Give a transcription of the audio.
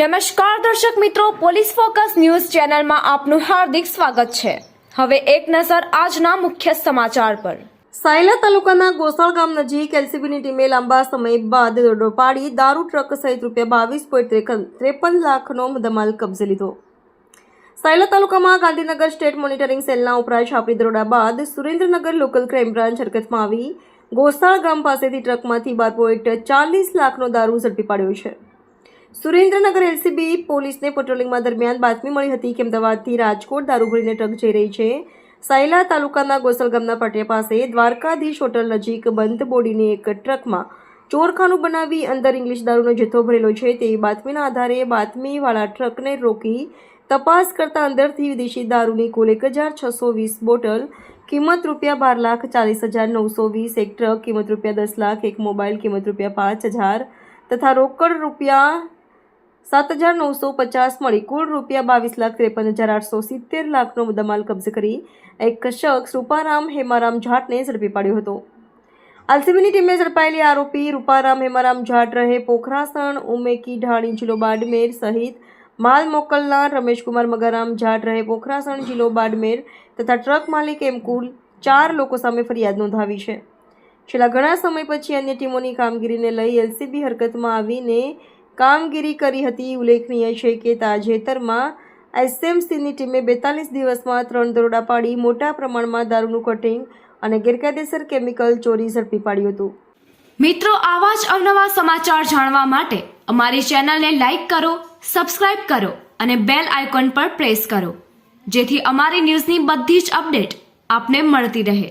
નમસ્કાર દર્શક મિત્રો, પોલીસ ફોકસ ન્યૂઝ ચેનલમાં આપનું હાર્દિક સ્વાગત છે. હવે એક નજર આજના મુખ્ય સમાચાર પર. સાયલા તાલુકાના ગોસાળ ગામ નજીક એલસીબીની ટીમે લાંબા સમય બાદ દોડો પાડી દારૂ ટ્રક સહિત રૂપિયા બાવીસ પોઈન્ટ ત્રેપન લાખનો મુદ્દામાલ કબજે લીધો. સાયલા તાલુકામાં ગાંધીનગર સ્ટેટ મોનિટરિંગ સેલના ઉપરાંત છાપરી દરોડા બાદ સુરેન્દ્રનગર લોકલ ક્રાઇમ બ્રાન્ચ હરકતમાં આવી ગોસાળ ગામ પાસેથી ટ્રકમાંથી બાર પોઈન્ટ ચાલીસ લાખનો દારૂ ઝડપી પાડ્યો છે. સુરેન્દ્રનગર એલસીબી પોલીસને પેટ્રોલિંગમાં દરમિયાન બાતમી મળી હતી કે અમદાવાદથી રાજકોટ દારૂ ભરીને ટ્રક જઈ રહી છે. સાયલા તાલુકાના ગોસલ ગામના પાટિયા પાસે દ્વારકાધીશ હોટલ નજીક બંધ બોડીની એક ટ્રકમાં ચોરખાનું બનાવી અંદર ઇંગ્લિશ દારૂનો જથ્થો ભરેલો છે. તેવી બાતમીના આધારે બાતમીવાળા ટ્રકને રોકી તપાસ કરતા અંદરથી વિદેશી દારૂની કુલ એક હજાર છસો વીસ બોટલ, કિંમત રૂપિયા બાર લાખ ચાલીસ હજાર નવસો વીસ, એક ટ્રક, કિંમત રૂપિયા દસ લાખ, એક મોબાઈલ, કિંમત રૂપિયા પાંચ હજાર તથા રોકડ રૂપિયા સાત હજાર નવસો પચાસ મળી કુલ રૂપિયા બાવીસ લાખ ત્રેપન હજાર આઠસો સિત્તેર લાખનો મુદ્દામાલ કબજે કરી એક શખ્સ રૂપારામ હેમારામ જાટને ઝડપી પાડ્યો હતો. આલસીબીની ટીમે ઝડપાયેલી આરોપી રૂપારામ હેમારામ જાટ રહે પોખરાસણ, ઉમેકી, ઢાણી જિલ્લો બાડમેર સહિત માલ મોકલનાર રમેશકુમાર મગારામ જાટ રહે પોખરાસણ જિલ્લો બાડમેર તથા ટ્રક માલિક એમ કુલ ચાર લોકો સામે ફરિયાદ નોંધાવી છે. છેલ્લા ઘણા સમય પછી અન્ય ટીમોની કામગીરીને લઈ એલસીબી હરકતમાં આવીને કામગીરી કરી હતી. ઉલ્લેખનીય છે કે તાજેતરમાં એસએમસીની ટીમે બેતાલીસ દિવસમાં ત્રણ દરોડા પાડી, મોટા પ્રમાણમાં દારૂનું કટિંગ અને ગેરકાયદેસર કેમિકલ ચોરી ઝડપી પાડ્યું હતું. મિત્રો, આવા જ અવનવા સમાચાર જાણવા માટે અમારી ચેનલને લાઈક કરો, સબસ્ક્રાઇબ કરો અને બેલ આઇકોન પર પ્રેસ કરો, જેથી અમારી ન્યૂઝની બધી જ અપડેટ આપને મળતી રહે.